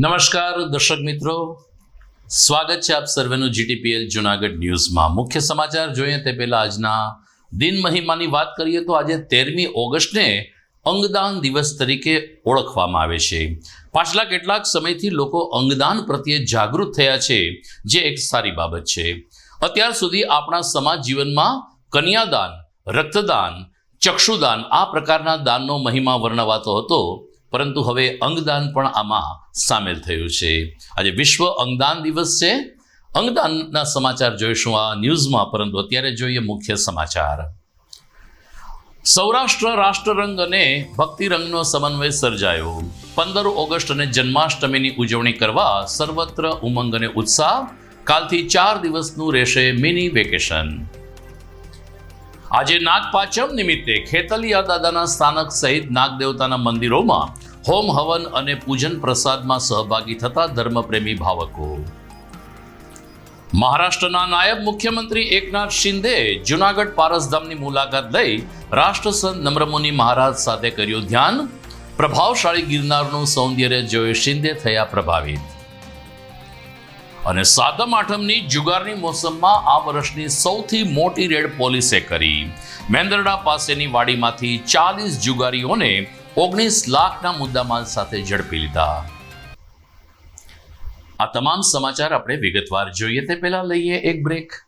નમસ્કાર, દર્શક મિત્રો. સ્વાગત છે આપ સર્વેનું જીટીપીએલ જુનાગઢ ન્યૂઝમાં. મુખ્ય સમાચાર જોઈએ તે પહેલાં આજના દિન મહિમાની વાત કરીએ તો આજે તેરમી ઓગસ્ટને અંગદાન દિવસ તરીકે ઓળખવામાં આવે છે. પાછલા કેટલાક સમયથી લોકો અંગદાન પ્રત્યે જાગૃત થયા છે, જે એક સારી બાબત છે. અત્યાર સુધી આપણા સમાજ જીવનમાં કન્યાદાન, રક્તદાન, ચક્ષુદાન આ પ્રકારના દાનનો મહિમા વર્ણવાતો હતો. પરંતુ હવે અંગદાન પણ આમાં સામેલ થયું છે. આજે વિશ્વ અંગદાન દિવસ છે. અંગદાનના સમાચાર જોઈશું આ ન્યૂઝમાં, પરંતુ અત્યારે જોઈએ મુખ્ય સમાચાર. સૌરાષ્ટ્ર રાષ્ટ્રરંગ અને ભક્તિરંગનો સમન્વય સર્જાયો. પંદર ઓગસ્ટ અને જન્માષ્ટમીની ઉજવણી કરવા સર્વત્ર ઉમંગ અને ઉત્સાહ. કાલથી ચાર દિવસનું રહેશે મિની વેકેશન. આજે નાગપાચમ નિમિત્તે ખેતલિયા દાદાના સ્થાનક સહિત નાગદેવતાના મંદિરોમાં હોમ હવન અને પૂજન પ્રસાદમાં સહભાગી થતા ધર્મપ્રેમી ભાવકો. મહારાષ્ટ્રના નાયબ મુખ્યમંત્રી એકનાથ શિંદે જુનાગઢ પારસધામની મુલાકાત લઈ રાષ્ટ્રસંત નમ્રમુનિ મહારાજ સાથે કર્યું ધ્યાન. પ્રભાવશાળી ગિરનારનું સૌંદર્ય જોઈ શિંદે થયા પ્રભાવિત. અને સાતમ આઠમની જુગારની મોસમમાં આ વર્ષની સૌથી મોટી રેડ પોલીસે કરી. મેંદરડા પાસેની વાડીમાંથી ચાલીસ જુગારીઓને ઓગણીસ લાખના મુદ્દામાલ સાથે ઝડપી લીધા. આ તમામ સમાચાર આપણે વિગતવાર જોઈએ તે પહેલા લઈએ એક બ્રેક.